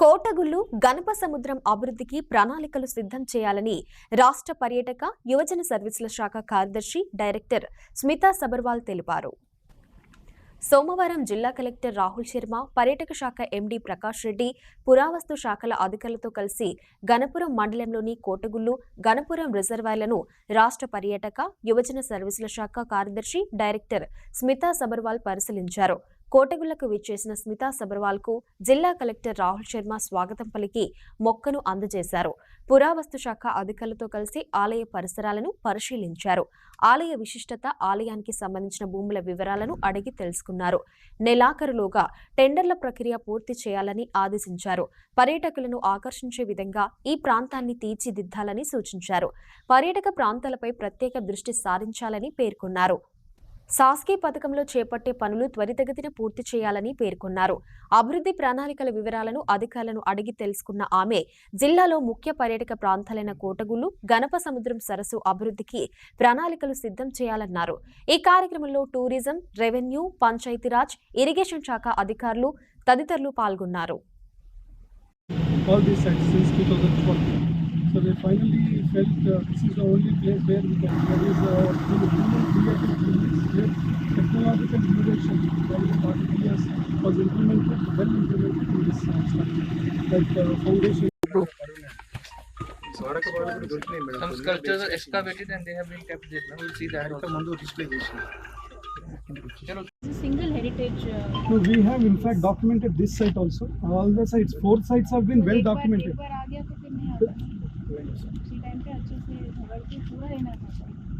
కోటగుళ్ళు గణప సముద్రం అభివృద్ధికి ప్రణాళికలు సిద్ధం చేయాలని రాష్ట్ర పర్యాటక యువజన సర్వీసుల శాఖ కార్యదర్శి డైరెక్టర్ స్మితా సబర్వాల్ తెలిపారు. సోమవారం జిల్లా కలెక్టర్ రాహుల్ శర్మ పర్యాటక శాఖ ఎండి ప్రకాష్ రెడ్డి పురావస్తు శాఖల అధికారులతో కలిసి గణపురం మండలంలోని కోటగుళ్ళు గణపురం రిజర్వాయర్లను రాష్ట్ర పర్యాటక యువజన సర్వీసుల శాఖ కార్యదర్శి డైరెక్టర్ స్మితా సబర్వాల్ పరిశీలించారు. కోటగుళ్ళకు విచ్చేసిన స్మితా సబర్వాల్కు జిల్లా కలెక్టర్ రాహుల్ శర్మ స్వాగతం పలికి మొక్కను అందజేశారు. పురావస్తు శాఖ అధికారులతో కలిసి ఆలయ పరిసరాలను పరిశీలించారు. ఆలయ విశిష్టత ఆలయానికి సంబంధించిన భూముల వివరాలను అడిగి తెలుసుకున్నారు. నెలాఖరులోగా టెండర్ల ప్రక్రియ పూర్తి చేయాలని ఆదేశించారు. పర్యాటకులను ఆకర్షించే విధంగా ఈ ప్రాంతాన్ని తీర్చిదిద్దాలని సూచించారు. పర్యాటక ప్రాంతాలపై ప్రత్యేక దృష్టి సారించాలని పేర్కొన్నారు. సాస్కీ పథకంలో చేపట్టే పనులు త్వరితగతిన పూర్తి చేయాలని పేర్కొన్నారు అభివృద్ధి ప్రణాళికల వివరాలను అధికారులను అడిగి తెలుసుకున్న ఆమె జిల్లాలో ముఖ్య పర్యాటక ప్రాంతాలైన కోటగుళ్ళు గణప సముద్రం సరస్సు అభివృద్ధికి ప్రణాళికలు సిద్ధం చేయాలన్నారు ఈ కార్యక్రమంలో టూరిజం రెవెన్యూ పంచాయతీరాజ్ ఇరిగేషన్ శాఖ అధికారులు తదితరులు పాల్గొన్నారు all these sites since 2012. So they finally felt uh, this is the only place where we can, there is a technological innovation that the past years was implemented, well implemented in this uh. Like uh, foundation. Some sculptures are excavated and they have been kept there. We will see that. Single heritage. Uh, so we have in fact documented this site also. All the sites, four sites have been well documented. उसी time पे अच्छे से भर के पूरा रहना था